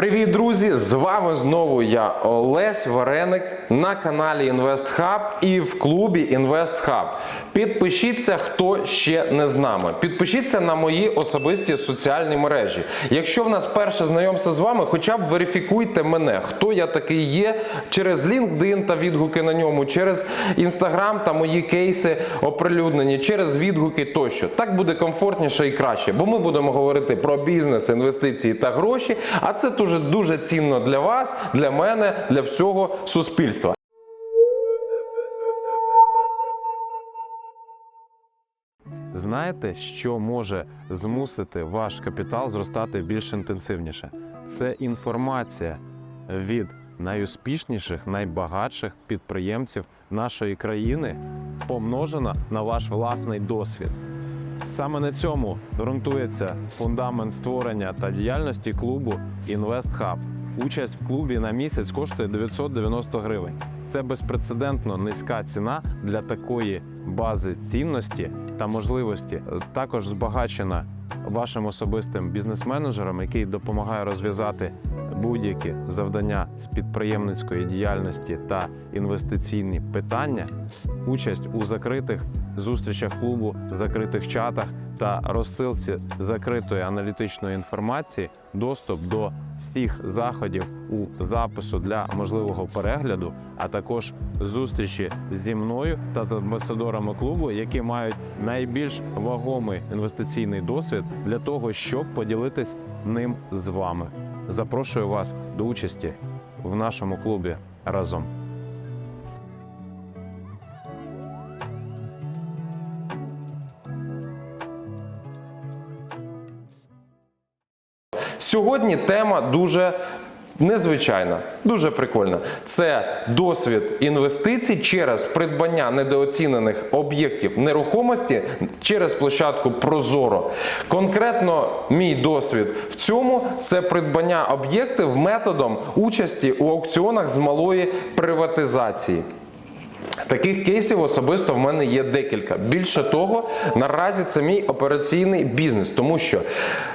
Привіт, друзі! З вами знову я Олесь Вареник на каналі InvestHub і в клубі InvestHub. Підпишіться, хто ще не з нами. Підпишіться на мої особисті соціальні мережі. Якщо в нас перше знайомство з вами, хоча б верифікуйте мене, хто я такий є через LinkedIn та відгуки на ньому, через Instagram та мої кейси оприлюднені, через відгуки тощо. Так буде комфортніше і краще, бо ми будемо говорити про бізнес, інвестиції та гроші. А це дуже дуже цінно для вас, для мене, для всього суспільства. Знаєте, що може змусити ваш капітал зростати більш інтенсивніше? Це інформація від найуспішніших, найбагатших підприємців нашої країни, помножена на ваш власний досвід. Саме на цьому ґрунтується фундамент створення та діяльності клубу «Інвестхаб». Участь в клубі на місяць коштує 990 гривень. Це безпрецедентно низька ціна для такої бази цінності та можливості. Також збагачена вашим особистим бізнес-менеджером, який допомагає розв'язати будь-які завдання з підприємницької діяльності та інвестиційні питання. Участь у закритих зустрічах клубу, закритих чатах та розсилці закритої аналітичної інформації, доступ до всіх заходів у запису для можливого перегляду, а також зустрічі зі мною та з амбасадорами клубу, які мають найбільш вагомий інвестиційний досвід для того, щоб поділитись ним з вами. Запрошую вас до участі в нашому клубі разом. Сьогодні тема дуже незвичайна, дуже прикольна. Це досвід інвестицій через придбання недооцінених об'єктів нерухомості через площадку Прозоро. Конкретно мій досвід в цьому це придбання об'єктів методом участі у аукціонах з малої приватизації. Таких кейсів особисто в мене є декілька. Більше того, наразі це мій операційний бізнес, тому що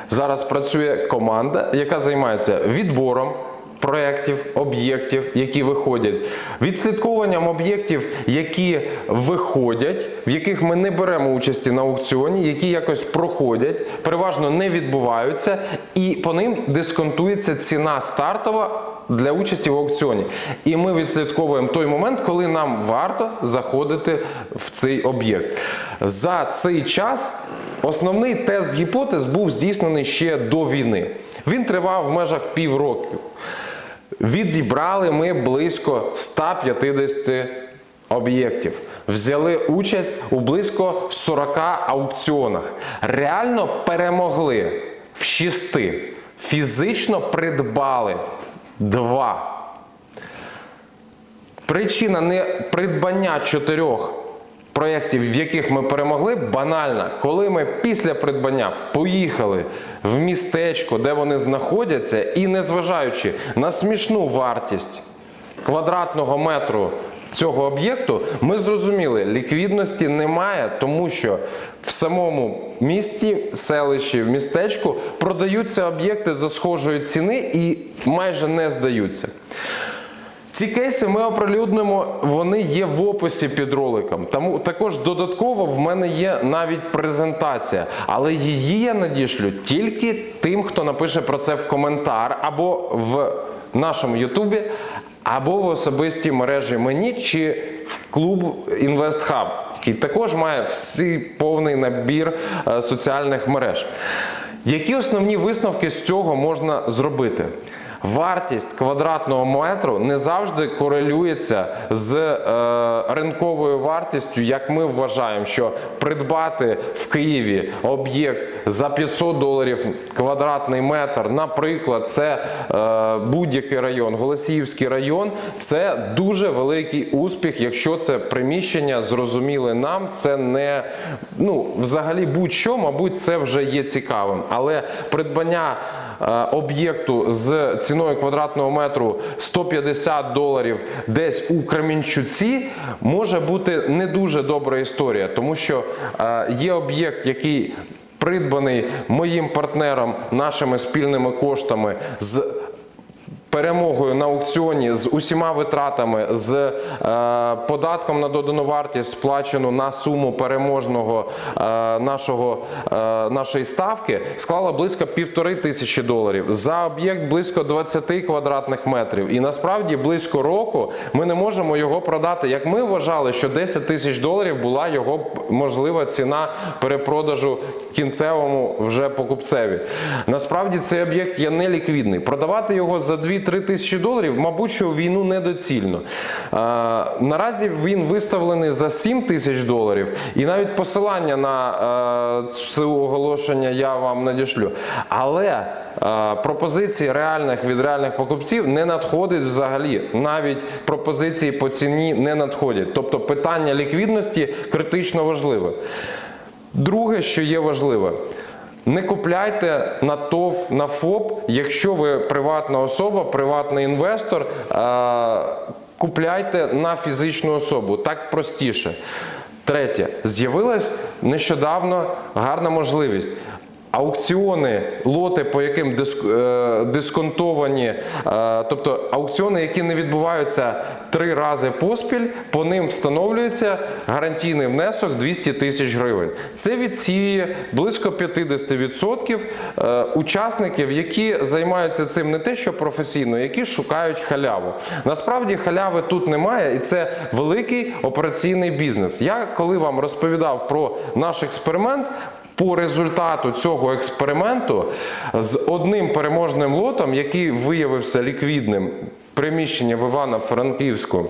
зараз працює команда, яка займається відбором. Проєктів, об'єктів, які виходять, відслідковуванням об'єктів, які виходять, в яких ми не беремо участі на аукціоні, які якось проходять, переважно не відбуваються, і по ним дисконтується ціна стартова для участі в аукціоні. І ми відслідковуємо той момент, коли нам варто заходити в цей об'єкт. За цей час основний тест гіпотез був здійснений ще до війни. Він тривав в межах півроку. Відібрали ми близько 150 об'єктів. Взяли участь у близько 40 аукціонах. Реально перемогли в 6. Фізично придбали Два. Причина не придбання чотирьох проєктів, в яких ми перемогли, банальна. Коли ми після придбання поїхали в містечко, де вони знаходяться, і незважаючи на смішну вартість квадратного метру цього об'єкту, ми зрозуміли, ліквідності немає, тому що в самому місті, селищі, в містечку продаються об'єкти за схожої ціни і майже не здаються. Ці кейси ми оприлюднимо, вони є в описі під роликом. Тому також додатково в мене є навіть презентація, але її я надішлю тільки тим, хто напише про це в коментар або в нашому Ютубі, або в особистій мережі мені чи в клуб InvestHub, який також має всі повний набір е, соціальних мереж. Які основні висновки з цього можна зробити? Вартість квадратного метру не завжди корелюється з е, ринковою вартістю, як ми вважаємо, що придбати в Києві об'єкт за 500 доларів квадратний метр, наприклад, це е, будь-який район, Голосіївський район, це дуже великий успіх, якщо це приміщення зрозуміле нам, це не ну, взагалі будь-що, мабуть, це вже є цікавим. Але придбання об'єкту з ціною квадратного метру 150 доларів десь у Кремінчуці може бути не дуже добра історія, тому що е, є об'єкт, який придбаний моїм партнером нашими спільними коштами з перемогою на аукціоні з усіма витратами, з е, податком на додану вартість, сплачену на суму переможного е, нашого, е, нашої ставки, склала близько півтори тисячі доларів. За об'єкт близько 20 квадратних метрів. І насправді близько року ми не можемо його продати. Як ми вважали, що 10 тисяч доларів була його можлива ціна перепродажу кінцевому вже покупцеві. Насправді цей об'єкт є неліквідний. Продавати його за 2-3 тисячі доларів, мабуть, що війну недоцільно. А, наразі він виставлений за 7 тисяч доларів, і навіть посилання на е, це оголошення я вам надішлю. Але е, пропозиції реальних від реальних покупців не надходить взагалі. Навіть пропозиції по ціні не надходять. Тобто питання ліквідності критично важливе. Друге, що є важливе. Не купляйте на ТОВ, на ФОП, якщо ви приватна особа, приватний інвестор, е, купляйте на фізичну особу. Так простіше. Третє, з'явилась нещодавно гарна можливість. Аукціони, лоти, по яким е, дисконтовані, е, тобто аукціони, які не відбуваються три рази поспіль, по ним встановлюється гарантійний внесок 200 тисяч гривень. Це відсіює близько 50% е, учасників, які займаються цим не те, що професійно, які шукають халяву. Насправді халяви тут немає, і це великий операційний бізнес. Я коли вам розповідав про наш експеримент. По результату цього експерименту з одним переможним лотом, який виявився ліквідним приміщення в Івано-Франківську,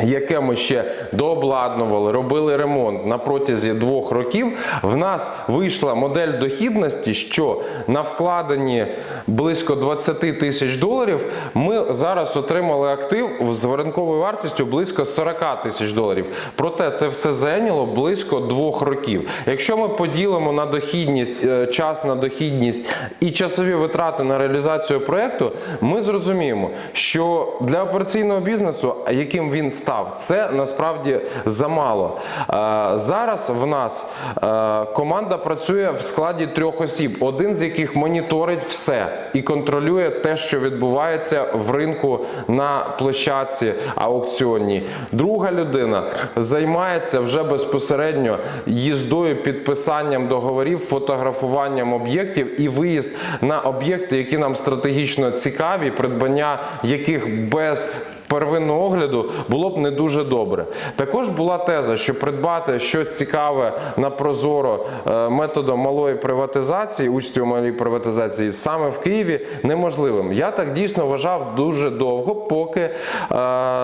яке ми ще дообладнували, робили ремонт на протязі двох років, в нас вийшла модель дохідності, що на вкладенні близько 20 тисяч доларів ми зараз отримали актив з ринковою вартістю близько 40 тисяч доларів. Проте це все зайняло близько двох років. Якщо ми поділимо на дохідність, е, час на дохідність і часові витрати на реалізацію проекту, ми зрозуміємо, що для операційного бізнесу, яким він став, це насправді замало. Е, Зараз в нас е, команда працює в складі трьох осіб, один з яких моніторить все і контролює те, що відбувається в ринку на площадці аукціонній. Друга людина займається вже безпосередньо їздою, підписанням договорів, фотографуванням об'єктів і виїзд на об'єкти, які нам стратегічно цікаві, придбання яких без первинного огляду було б не дуже добре. Також була теза, що придбати щось цікаве на прозоро е, методом малої приватизації, участі у малій приватизації саме в Києві неможливим. Я так дійсно вважав дуже довго, поки е,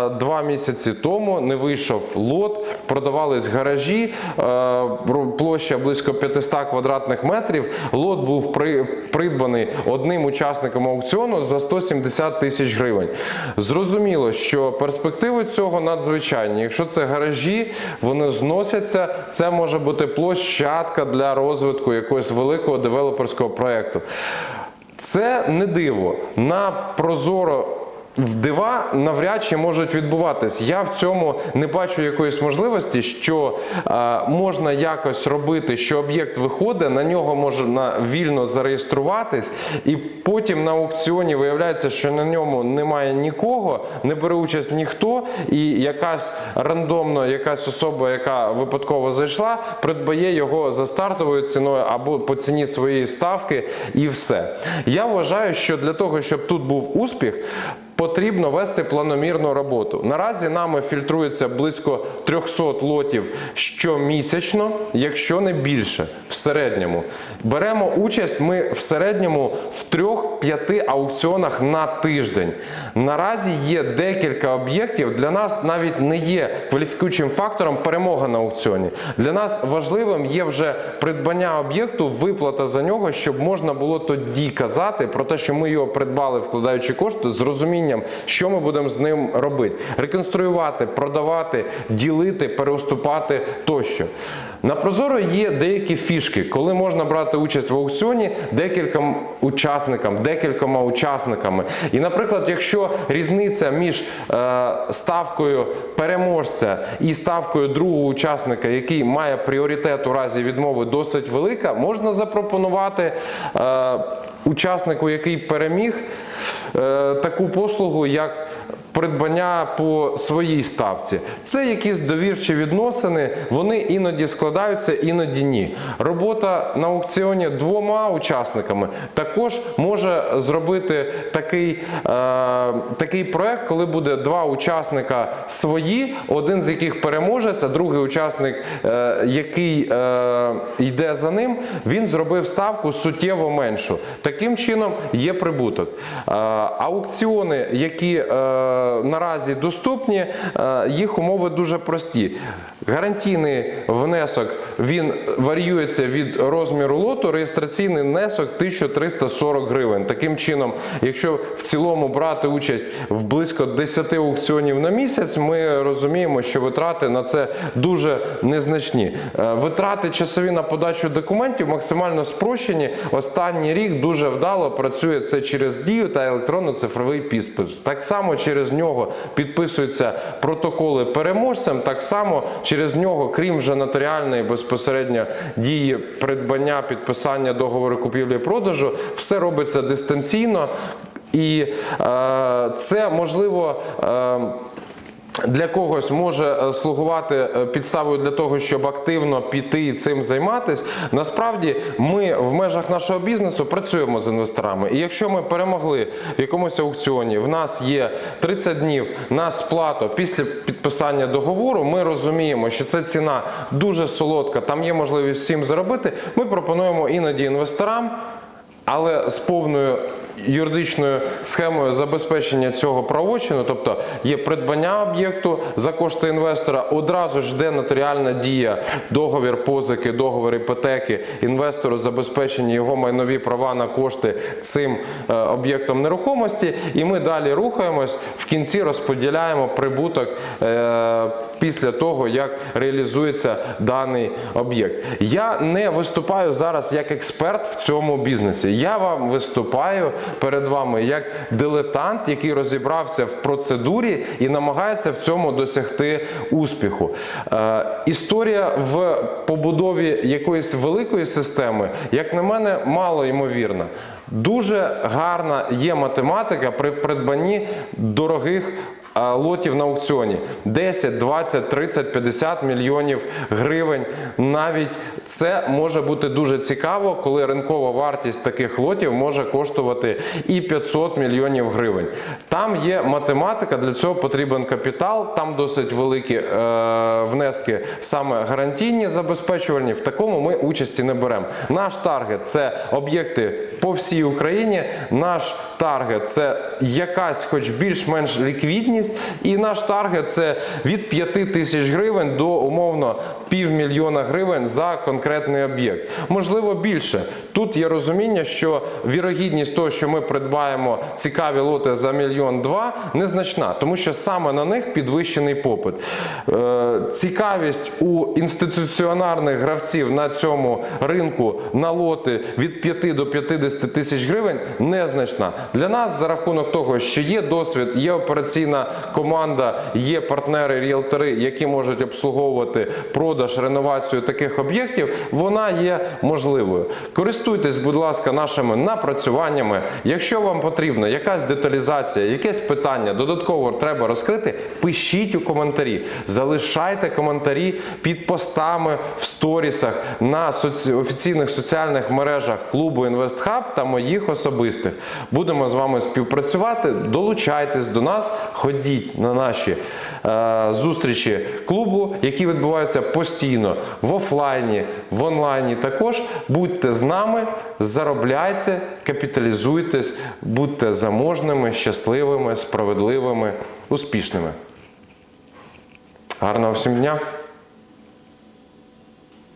два місяці тому не вийшов лот, продавались гаражі, е, площа близько 500 квадратних метрів. Лот був при, придбаний одним учасником аукціону за 170 тисяч гривень. Зрозуміло, що перспективи цього надзвичайні. Якщо це гаражі, вони зносяться. Це може бути площадка для розвитку якогось великого девелоперського проєкту. Це не диво. На прозоро. Дива навряд чи можуть відбуватись. Я в цьому не бачу якоїсь можливості, що е, можна якось робити, що об'єкт виходить, на нього можна вільно зареєструватись, і потім на аукціоні виявляється, що на ньому немає нікого, не бере участь ніхто, і якась рандомно, якась особа, яка випадково зайшла, придбає його за стартовою ціною або по ціні своєї ставки, і все. Я вважаю, що для того, щоб тут був успіх. Потрібно вести планомірну роботу. Наразі нами фільтрується близько 300 лотів щомісячно, якщо не більше, в середньому. Беремо участь ми в середньому в 3-5 аукціонах на тиждень. Наразі є декілька об'єктів. Для нас навіть не є кваліфікуючим фактором перемога на аукціоні. Для нас важливим є вже придбання об'єкту, виплата за нього, щоб можна було тоді казати про те, що ми його придбали, вкладаючи кошти, з розумінням, що ми будемо з ним робити: реконструювати, продавати, ділити, переуступати тощо. На Прозоро є деякі фішки, коли можна брати участь в аукціоні декільком учасникам, декількома учасниками. І, наприклад, якщо різниця між е, ставкою переможця і ставкою другого учасника, який має пріоритет у разі відмови, досить велика, можна запропонувати. Е, учаснику, який переміг, е, таку послугу, як придбання по своїй ставці. Це якісь довірчі відносини, вони іноді складаються, іноді ні. Робота на аукціоні двома учасниками також може зробити такий, е, такий проект, коли буде два учасника свої, один з яких переможець, а другий учасник, е, який е, йде за ним, він зробив ставку суттєво меншу. Таким чином є прибуток. Е, аукціони, які е, наразі доступні, е, їх умови дуже прості. Гарантійний внесок він варіюється від розміру лоту, реєстраційний внесок 1340 гривень. Таким чином, якщо в цілому брати участь в близько 10 аукціонів на місяць, ми розуміємо, що витрати на це дуже незначні. Е, Витрати часові на подачу документів максимально спрощені. Останній рік дуже вдало працює це через дію та електронно-цифровий підпис. Так само через нього підписуються протоколи переможцям. Так само через нього, крім вже нотаріальної безпосередньо дії придбання, підписання договору купівлі-продажу, все робиться дистанційно. І е, це можливо. Е, для когось може е, слугувати е, підставою для того, щоб активно піти і цим займатися. Насправді, ми в межах нашого бізнесу працюємо з інвесторами. І якщо ми перемогли в якомусь аукціоні, в нас є 30 днів на сплату після підписання договору. Ми розуміємо, що це ціна дуже солодка, там є можливість всім заробити. Ми пропонуємо іноді інвесторам. Але з повною юридичною схемою забезпечення цього правочину, тобто є придбання об'єкту за кошти інвестора, одразу ж йде нотаріальна дія, договір позики, договір іпотеки, інвестору забезпечені його майнові права на кошти цим е, об'єктом нерухомості, і ми далі рухаємось. В кінці розподіляємо прибуток е, після того, як реалізується даний об'єкт. Я не виступаю зараз як експерт в цьому бізнесі. Я вам виступаю перед вами як дилетант, який розібрався в процедурі і намагається в цьому досягти успіху. Е, історія в побудові якоїсь великої системи, як на мене, мало ймовірна. Дуже гарна є математика при придбанні дорогих лотів на аукціоні 10, 20, 30, 50 мільйонів гривень. Навіть це може бути дуже цікаво, коли ринкова вартість таких лотів може коштувати і 500 мільйонів гривень. Там є математика, для цього потрібен капітал, там досить великі е, внески, саме гарантійні забезпечувальні. В такому ми участі не беремо. Наш таргет це об'єкти по всій Україні. Наш таргет це якась, хоч більш-менш ліквідність. І наш таргет це від 5 тисяч гривень до умовно півмільйона гривень за конкретний об'єкт. Можливо, більше. Тут є розуміння, що вірогідність того, що ми придбаємо цікаві лоти за мільйон два, незначна, тому що саме на них підвищений попит. Е, Цікавість у інституціональних гравців на цьому ринку на лоти від 5 до 50 тисяч гривень незначна. Для нас за рахунок того, що є досвід, є операційна команда, є партнери, ріелтори, які можуть обслуговувати продаж, реновацію таких об'єктів, вона є можливою. Користуйтесь, будь ласка, нашими напрацюваннями. Якщо вам потрібна якась деталізація, якесь питання додатково треба розкрити, пишіть у коментарі, залишайте коментарі під постами в сторісах на соці... офіційних соціальних мережах клубу InvestHub та моїх особистих. Будемо з вами співпрацювати. Долучайтесь до нас, ходіть на наші е, зустрічі клубу, які відбуваються постійно в офлайні, в онлайні. Також будьте з нами, заробляйте, капіталізуйтесь, будьте заможними, щасливими, справедливими, успішними. Гарного всім дня!